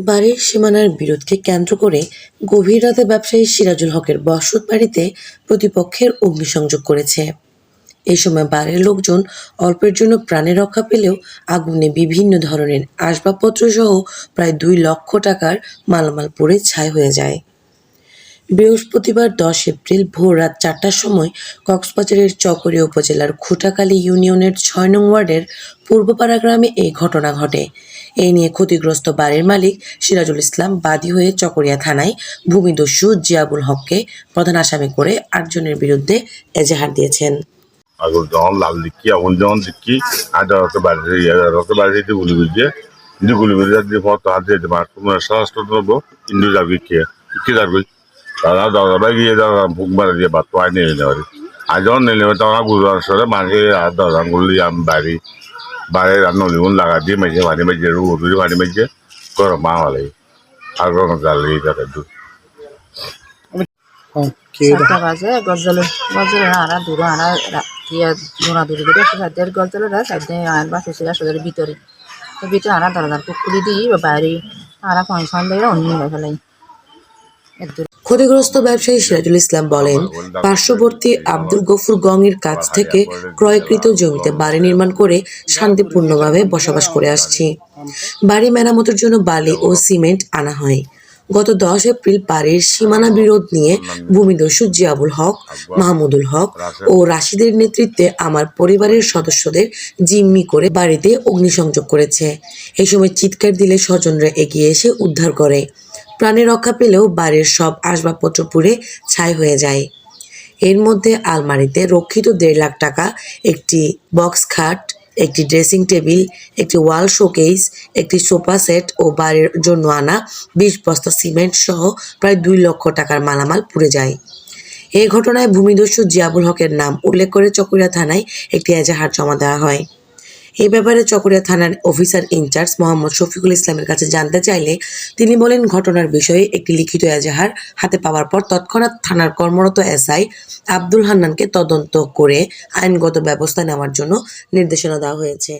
বাড়ির সীমানার বিরোধকে কেন্দ্র করে গভীর রাতে ব্যবসায়ী সিরাজুল হকের বসত বাড়িতে প্রতিপক্ষের অগ্নিসংযোগ করেছে। এ সময় বাড়ির লোকজন অল্পের জন্য প্রাণে রক্ষা পেলেও আগুনে বিভিন্ন ধরনের আসবাবপত্র সহ প্রায় দুই লক্ষ টাকার মালামাল পরে ছাই হয়ে যায়। বৃহস্পতিবার দশ এপ্রিল ভোর রাত চারটার সময় কক্সবাজারের চকরিয়া উপজেলার খুঁটাকালী ইউনিয়নের ছয় নং ওয়ার্ডের পূর্বপাড়া গ্রামে এই ঘটনা ঘটে। এই নিয়ে ক্ষতিগ্রস্ত বাড়ির মালিক সিরাজুল ইসলাম বাদী হয়ে চকরিয়া থানায় ভূমিদস্যু জিয়াবুল হককে প্রধান আসামি করে আটজনের বিরুদ্ধে এজাহার দিয়েছেন। আগুন যখন লাল বাড়িতে গুলি দিয়ে স্বরাষ্ট্র ইন্দু যাবি কে তারা দরজা গিয়ে দাদা বুক মারা দিয়ে বাদ তো আইনে এনে পারি আর যখন নিলে তখন গুরু আসলে মাঝে আর দরজা গুলি আমি বাড়ি বাড়ির রান্না লিগুন লাগা দিয়ে মেঝে মাঝে মেঝে রু রুটি মাঝে গরম মা হলে। আর গরম জাল দিয়ে যাবে দূর সাতটা বাজে গজল গজল আনা দূর আনা দোনা দূরে দূরে সাদের গজল সাইডে আন বাসে সেরা সদের ভিতরে ভিতরে আনা দরজার পুকুরি দিই বা বাইরে আনা ফাংশন দিয়ে অন্য ফেলাই ক্ষতিগ্রস্ত ব্যবসায়ী সিরাজুল ইসলাম বলেন, পার্শ্ববর্তী আব্দুল গফুর গংয়ের কাছ থেকে ক্রয়কৃত জমিতে বাড়ি নির্মাণ করে শান্তিপূর্ণভাবে বসবাস করে আসছি। বাড়ি মেরামতের জন্য বালি ও সিমেন্ট আনা হয়। গত দশ এপ্রিল বাড়ির সীমানা বিরোধ নিয়ে ভূমিদস্যু জিয়াবুল হক মাহমুদুল হক ও রাশিদের নেতৃত্বে আমার পরিবারের সদস্যদের জিম্মি করে বাড়িতে অগ্নিসংযোগ করেছে। এই সময় চিৎকার দিলে স্বজনরা এগিয়ে এসে উদ্ধার করে। প্রাণে রক্ষা পেলেও বাড়ির সব আসবাবপত্র পুড়ে ছাই হয়ে যায়। এর মধ্যে আলমারিতে রক্ষিত দেড় লাখ টাকা একটি বক্স খাট একটি ড্রেসিং টেবিল, একটি ওয়াল শোকেস, একটি সোফা সেট ও বাড়ির জন্য আনা বিশ বস্তা সিমেন্ট সহ প্রায় দুই লক্ষ টাকার মালামাল পুড়ে যায়। এই ঘটনায় ভূমিদস্যু জিয়াবুল হকের নাম উল্লেখ করে চকরিয়া থানায় একটি এজাহার জমা দেওয়া হয়। এই ব্যাপারে চকরিয়া থানার অফিসার ইনচার্জ মোহাম্মদ শফিকুল ইসলামের কাছে জানতে চাইলে তিনি বলেন, ঘটনার বিষয়ে একটি লিখিত এজাহার হাতে পাওয়ার পর তৎক্ষণাৎ থানার কর্মরত এসআই আব্দুল হান্নানকে তদন্ত করে আইনগত ব্যবস্থা নেওয়ার জন্য নির্দেশনা দেওয়া হয়েছে।